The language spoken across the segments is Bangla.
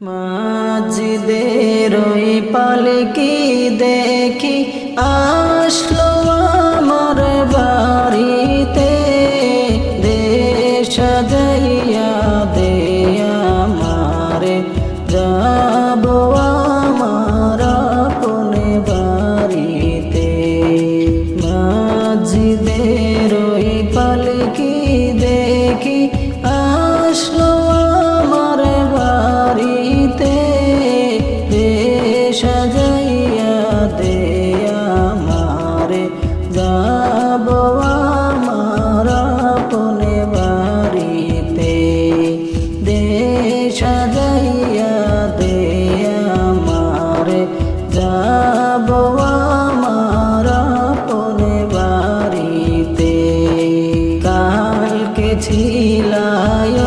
মাঝিদের ওই পালকি দেখি আসলো আমার বাড়িতে। দেশ যাইয়া দে আমারে যাব যাব আমার আপনে বাড়িতে। কালকে ছিলায়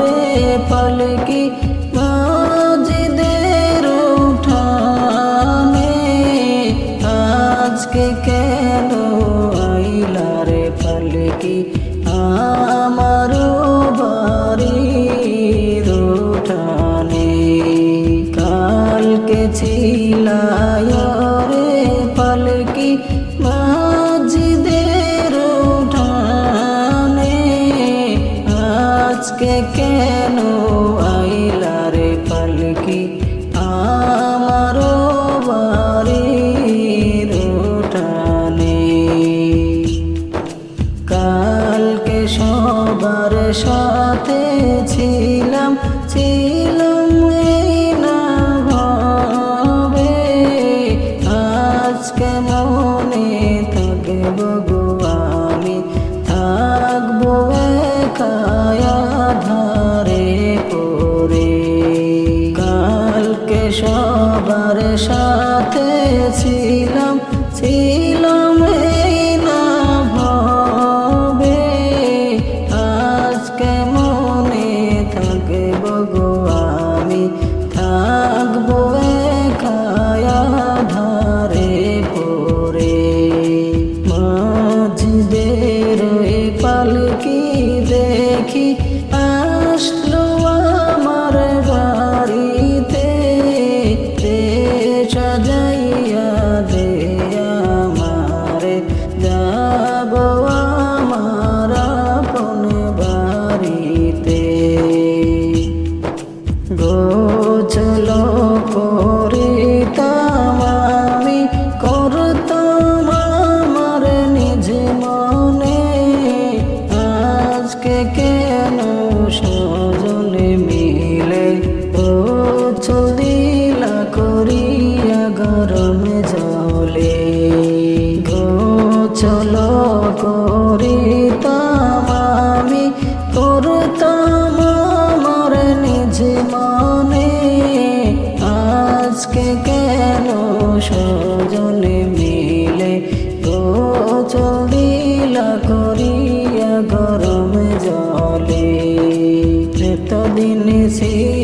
রে পালকি মাজিদের উঠানে। আজকে কেন আইলা রে পালকি আমার আজকে কেন? আইলা রে পালকি, আমার বাড়ির উঠানে। কালকে সবার সাথে ছিলাম ছিলাম না ভাবে আজকে মনে থাকব গো আমি, থাকব একায়া no go. আজকে কেন সজনে মিলে? গোচলিলা করিয়া গরম জলে এতদিন ছিলাম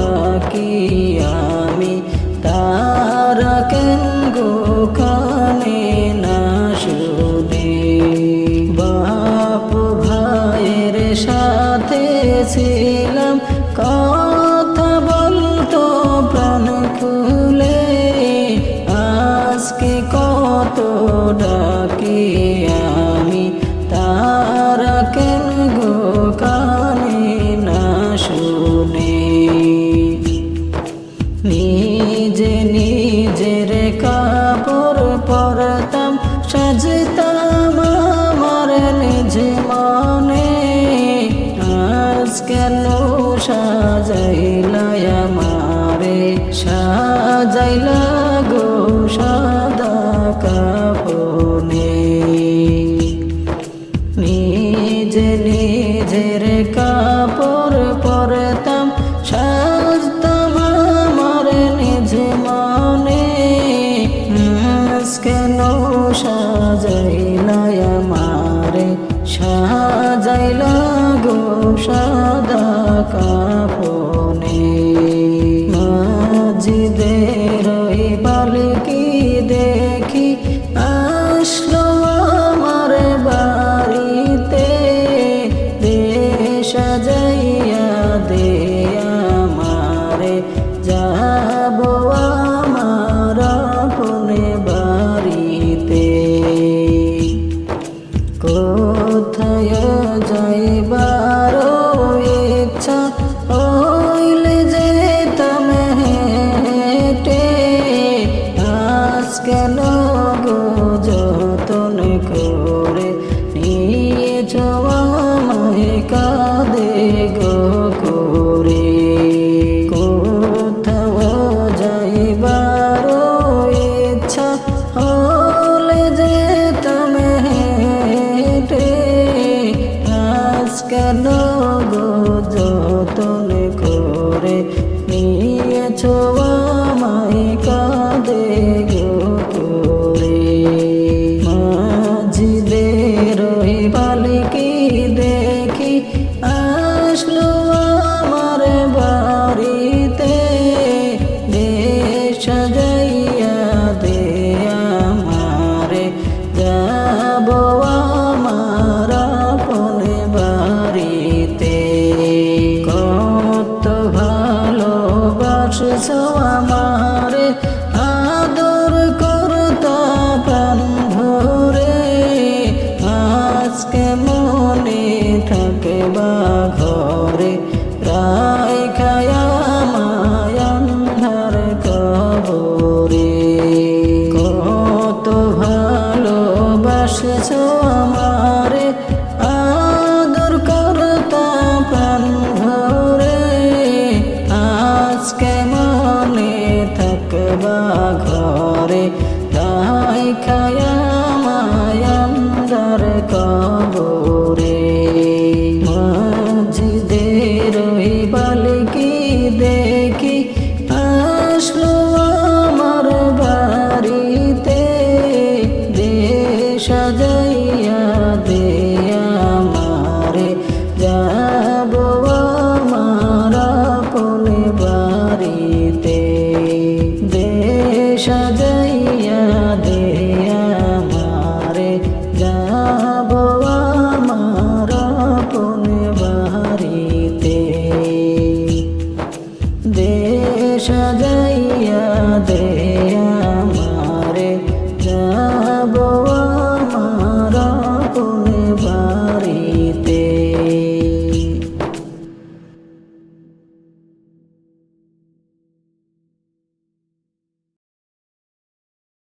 সাজাইলা গো সা each other